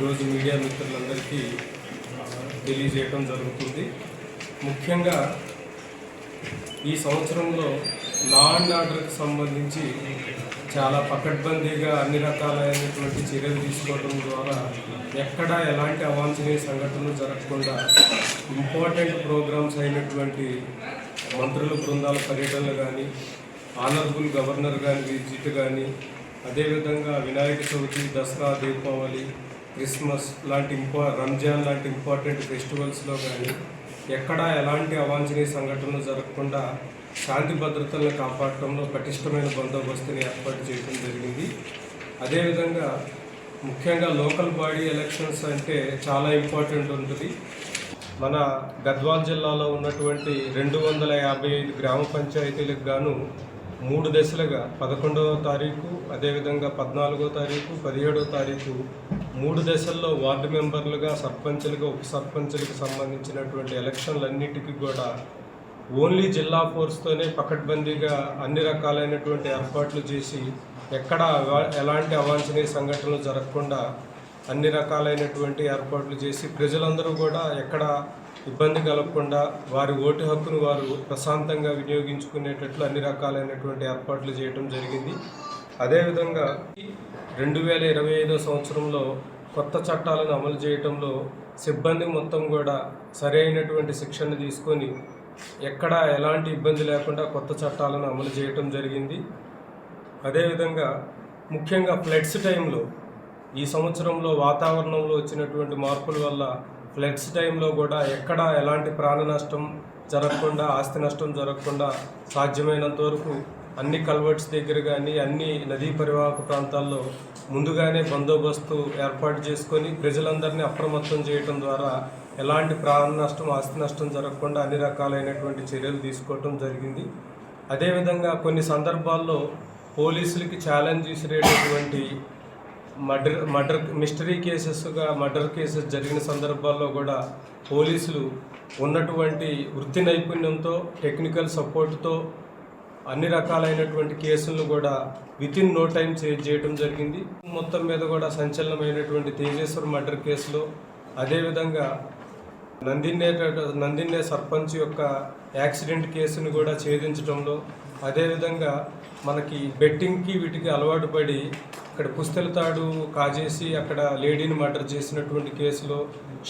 ఈరోజు మీడియా మిత్రులందరికీ తెలియజేయటం తెలియజేయడం జరుగుతుంది. ముఖ్యంగా ఈ సంవత్సరంలో లా అండ్ ఆర్డర్కి సంబంధించి చాలా పకడ్బందీగా అన్ని రకాలైనటువంటి చర్యలు తీసుకోవడం ద్వారా ఎక్కడ ఎలాంటి అవాంఛనీయ సంఘటనలు జరగకుండా ఇంపార్టెంట్ ప్రోగ్రామ్స్ అయినటువంటి మంత్రుల బృందాల పర్యటనలు కానీ ఆనరబుల్ గవర్నర్ గారి విజిట్ కానీ అదేవిధంగా వినాయక చవితి దసరా దీపావళి క్రిస్మస్ లాంటి ఇంపా రంజాన్ లాంటి ఇంపార్టెంట్ ఫెస్టివల్స్లో కానీ ఎక్కడా ఎలాంటి అవాంఛనీయ సంఘటనలు జరగకుండా శాంతి భద్రతలను కాపాడటంలో పటిష్టమైన బందోబస్తుని ఏర్పాటు చేయడం జరిగింది. అదేవిధంగా ముఖ్యంగా లోకల్ బాడీ ఎలక్షన్స్ అంటే చాలా ఇంపార్టెంట్ ఉంటుంది. మన గద్వాల్ జిల్లాలో ఉన్నటువంటి రెండు వందల యాభై ఐదు గ్రామ పంచాయతీలకు గాను మూడు దశలుగా పదకొండవ తారీఖు అదేవిధంగా పద్నాలుగో తారీఖు పదిహేడవ తారీఖు మూడు దశల్లో వార్డు మెంబర్లుగా సర్పంచులుగా ఉప సర్పంచులకు సంబంధించినటువంటి ఎలక్షన్లన్నిటికీ కూడా ఓన్లీ జిల్లా ఫోర్స్తోనే పకడ్బందీగా అన్ని రకాలైనటువంటి ఏర్పాట్లు చేసి ఎక్కడ ఎలాంటి అవాంఛనీయ సంఘటనలు జరగకుండా అన్ని రకాలైనటువంటి ఏర్పాట్లు చేసి ప్రజలందరూ కూడా ఎక్కడ ఇబ్బంది కలగకుండా వారి ఓటు హక్కును వారు ప్రశాంతంగా వినియోగించుకునేటట్లు అన్ని రకాలైనటువంటి ఏర్పాట్లు చేయడం జరిగింది. అదేవిధంగా రెండు వేల ఇరవై ఐదో సంవత్సరంలో కొత్త చట్టాలను అమలు చేయడంలో సిబ్బంది మొత్తం కూడా సరైనటువంటి శిక్షణ తీసుకొని ఎక్కడ ఎలాంటి ఇబ్బంది లేకుండా కొత్త చట్టాలను అమలు చేయటం జరిగింది. అదేవిధంగా ముఖ్యంగా ఫ్లడ్స్ టైంలో ఈ సంవత్సరంలో వాతావరణంలో వచ్చినటువంటి మార్పుల వల్ల ఫ్లడ్స్ టైంలో కూడా ఎక్కడ ఎలాంటి ప్రాణ నష్టం జరగకుండా ఆస్తి నష్టం జరగకుండా సాధ్యమైనంత వరకు అన్ని కల్వర్ట్స్ దగ్గర కానీ అన్ని నదీ పరివాహక ప్రాంతాల్లో ముందుగానే బందోబస్తు ఏర్పాటు చేసుకొని ప్రజలందరినీ అప్రమత్తం చేయటం ద్వారా ఎలాంటి ప్రాణ నష్టం ఆస్తి నష్టం జరగకుండా అన్ని రకాలైనటువంటి చర్యలు తీసుకోవటం జరిగింది. అదేవిధంగా కొన్ని సందర్భాల్లో పోలీసులకి ఛాలెంజ్ విసిరేటటువంటి మర్డర్ మర్డర్ మిస్టరీ కేసెస్గా మర్డర్ కేసెస్ జరిగిన సందర్భాల్లో కూడా పోలీసులు ఉన్నటువంటి వృత్తి నైపుణ్యంతో టెక్నికల్ సపోర్ట్తో అన్ని రకాలైనటువంటి కేసులను కూడా విత్ ఇన్ నో టైం చేయడం జరిగింది. మొత్తం మీద కూడా సంచలనమైనటువంటి తేజేశ్వర్ మర్డర్ కేసులో అదేవిధంగా నందినే నందినే సర్పంచ్ యొక్క యాక్సిడెంట్ కేసును కూడా ఛేదించడంలో అదేవిధంగా మనకి బెట్టింగ్కి వీటికి అలవాటు పడి ఇక్కడ పుస్తెలతాడు కాజేసి అక్కడ లేడీని మర్డర్ చేసినటువంటి కేసులో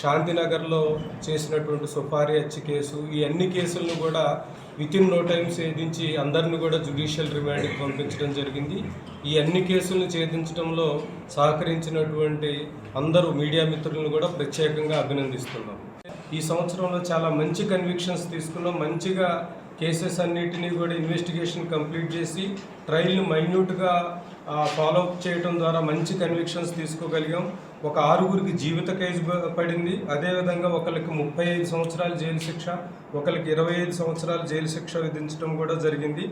శాంతినగర్లో చేసినటువంటి సుపారీ హత్య కేసు ఈ అన్ని కేసులను కూడా విత్ ఇన్ నో టైం ఛేదించి అందరిని కూడా జుడిషియల్ రిమాండ్కి పంపించడం జరిగింది. ఈ అన్ని కేసులను ఛేదించడంలో సహకరించినటువంటి అందరూ మీడియా మిత్రులను కూడా ప్రత్యేకంగా అభినందిస్తున్నాం. ఈ సంవత్సరంలో చాలా మంచి కన్విక్షన్స్ తీసుకున్నాం. మంచిగా కేసెస్ అన్నిటినీ కూడా ఇన్వెస్టిగేషన్ కంప్లీట్ చేసి ట్రయల్ని మైన్యూట్గా ఫాలో అప్ చేయడం ద్వారా మంచి కన్విక్షన్స్ తీసుకోగలిగాం. ఒక ఆరుగురికి జీవిత కేసు పడింది. అదేవిధంగా ఒకరికి ముప్పై ఐదు సంవత్సరాల జైలు శిక్ష ఒకరికి ఇరవై ఐదు సంవత్సరాల జైలు శిక్ష విధించడం కూడా జరిగింది.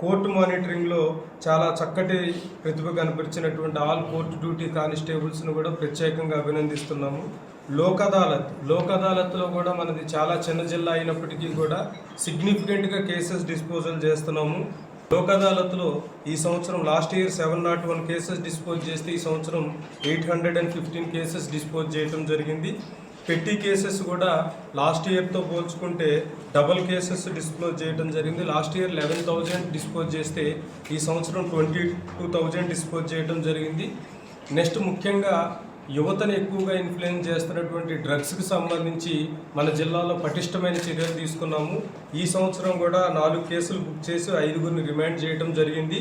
కోర్టు మానిటరింగ్లో చాలా చక్కటి ప్రతిభ కనపరిచినటువంటి ఆల్ కోర్టు డ్యూటీ కానిస్టేబుల్స్ను కూడా ప్రత్యేకంగా అభినందిస్తున్నాము. లోక్ అదాలత్ లోక్ అదాలత్లో కూడా మనది చాలా చిన్న జిల్లా అయినప్పటికీ కూడా సిగ్నిఫికెంట్గా కేసెస్ డిస్పోజల్ చేస్తున్నాము. లోక్ అదాలత్లో ఈ సంవత్సరం last year seven nought one cases dispose చేస్తే ఈ సంవత్సరం eight hundred and fifteen cases dispose చేయడం జరిగింది. పెట్టి కేసెస్ కూడా లాస్ట్ ఇయర్తో పోల్చుకుంటే డబల్ కేసెస్ డిస్పోజ్ చేయడం జరిగింది. Last year eleven thousand dispose చేస్తే ఈ సంవత్సరం ట్వంటీ టూ థౌజండ్ డిస్పోజ్ చేయడం జరిగింది. నెక్స్ట్ ముఖ్యంగా యువతను ఎక్కువగా ఇన్ఫ్లుయెన్స్ చేస్తున్నటువంటి డ్రగ్స్కి సంబంధించి మన జిల్లాలో పటిష్టమైన చర్యలు తీసుకున్నాము. ఈ సంవత్సరం కూడా నాలుగు కేసులు బుక్ చేసి ఐదుగురిని రిమాండ్ చేయడం జరిగింది.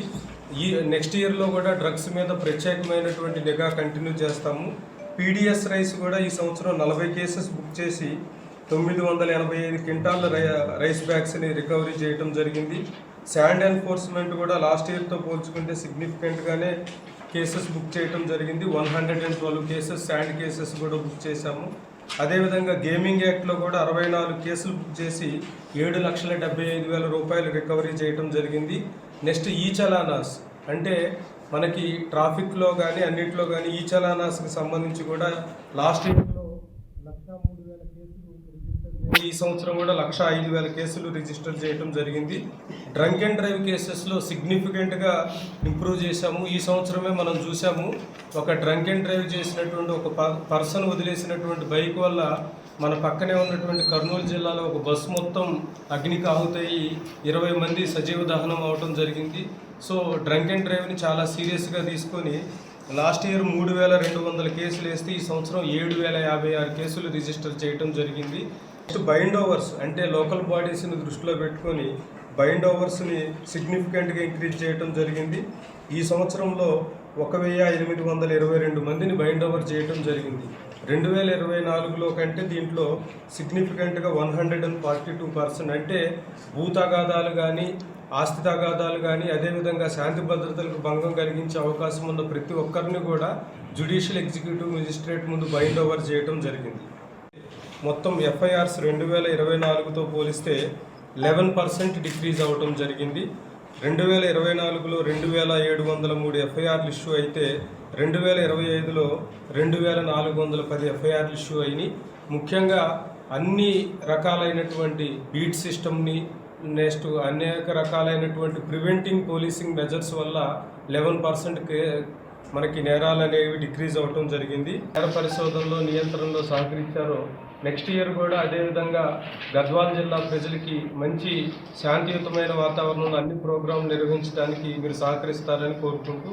ఈ నెక్స్ట్ ఇయర్లో కూడా డ్రగ్స్ మీద ప్రత్యేకమైనటువంటి నిఘా కంటిన్యూ చేస్తాము. పీడిఎస్ రైస్ కూడా ఈ సంవత్సరం నలభై కేసెస్ బుక్ చేసి తొమ్మిది వందల ఎనభై ఐదు క్వింటాల రై రైస్ బ్యాగ్స్ని రికవరీ చేయడం జరిగింది. శాండ్ ఎన్ఫోర్స్మెంట్ కూడా లాస్ట్ ఇయర్తో పోల్చుకుంటే సిగ్నిఫికెంట్గానే కేసెస్ బుక్ చేయడం జరిగింది. One hundred and twelve cases sand cases కూడా బుక్ చేశాము. అదేవిధంగా గేమింగ్ యాక్ట్లో కూడా అరవై నాలుగు కేసులు బుక్ చేసి ఏడు లక్షల డెబ్బై ఐదు వేల రూపాయలు రికవరీ చేయడం జరిగింది. నెక్స్ట్ ఈ చలానాస్ అంటే మనకి ట్రాఫిక్లో కానీ అన్నింటిలో కానీ ఈ చలానాస్కి సంబంధించి కూడా లాస్ట్ ఇయర్ లక్ష మూడు వేల కేసులు రిజిస్టర్ ఈ సంవత్సరం కూడా లక్ష ఐదు వేల కేసులు రిజిస్టర్ చేయడం జరిగింది. డ్రంక్ అండ్ డ్రైవ్ కేసెస్లో సిగ్నిఫికెంట్గా ఇంప్రూవ్ చేశాము. ఈ సంవత్సరమే మనం చూసాము ఒక డ్రంక్ అండ్ డ్రైవ్ చేసినటువంటి ఒక ప- పర్సన్ వదిలేసినటువంటి బైక్ వల్ల మన పక్కనే ఉన్నటువంటి కర్నూలు జిల్లాలో ఒక బస్సు మొత్తం అగ్నికి ఆహుతయి ఇరవై మంది సజీవ దహనం అవడం జరిగింది. సో డ్రంక్ అండ్ డ్రైవ్ని చాలా సీరియస్గా తీసుకొని లాస్ట్ ఇయర్ మూడు వేల రెండు వందల కేసులు వేస్తే ఈ సంవత్సరం ఏడు వేల యాభై ఆరు కేసులు రిజిస్టర్ చేయడం జరిగింది. నెక్స్ట్ బైండ్ ఓవర్స్ అంటే లోకల్ బాడీస్ని దృష్టిలో పెట్టుకొని బైండ్ ఓవర్స్ని సిగ్నిఫికెంట్గా ఇంక్రీజ్ చేయడం జరిగింది. ఈ సంవత్సరంలో ఒక వెయ్యి ఎనిమిది వందల ఇరవై రెండు మందిని బైండ్ ఓవర్ చేయడం జరిగింది. రెండు వేల ఇరవై నాలుగులో కంటే దీంట్లో సిగ్నిఫికెంట్గా one hundred and forty two percent అంటే భూ తగాదాలు కానీ ఆస్తి తగాదాలు కానీ అదేవిధంగా శాంతి భద్రతలకు భంగం కలిగించే అవకాశం ఉన్న ప్రతి ఒక్కరిని కూడా జ్యుడిషియల్ ఎగ్జిక్యూటివ్ మెజిస్ట్రేట్ ముందు బైండ్ ఓవర్ చేయడం జరిగింది. మొత్తం ఎఫ్ఐఆర్స్ రెండు వేల ఇరవై నాలుగుతో పోలిస్తే లెవెన్ పర్సెంట్ డిక్రీజ్ అవ్వటం జరిగింది. రెండు వేల ఇరవై నాలుగులో రెండు వేల ఏడు వందల మూడు ఎఫ్ఐఆర్లు ఇష్యూ అయితే రెండు వేల ఇరవై ఐదులో రెండు వేల నాలుగు వందల పది ఎఫ్ఐఆర్లు ఇష్యూ అయినాయి. ముఖ్యంగా అన్ని రకాలైనటువంటి బీట్ సిస్టమ్ని నెక్స్ట్ అనేక రకాలైనటువంటి ప్రివెంటింగ్ పోలీసింగ్ మెజర్స్ వల్ల లెవెన్ పర్సెంట్ మనకి నేరాలు అనేవి డిక్రీజ్ అవ్వటం జరిగింది. నేర పరిశోధనలో నియంత్రణలో సహకరించారో. నెక్స్ట్ ఇయర్ కూడా అదేవిధంగా గద్వాల్ జిల్లా ప్రజలకి మంచి శాంతియుతమైన వాతావరణంలో అన్ని ప్రోగ్రాంలు నిర్వహించడానికి మీరు సహకరిస్తారని కోరుకుంటూ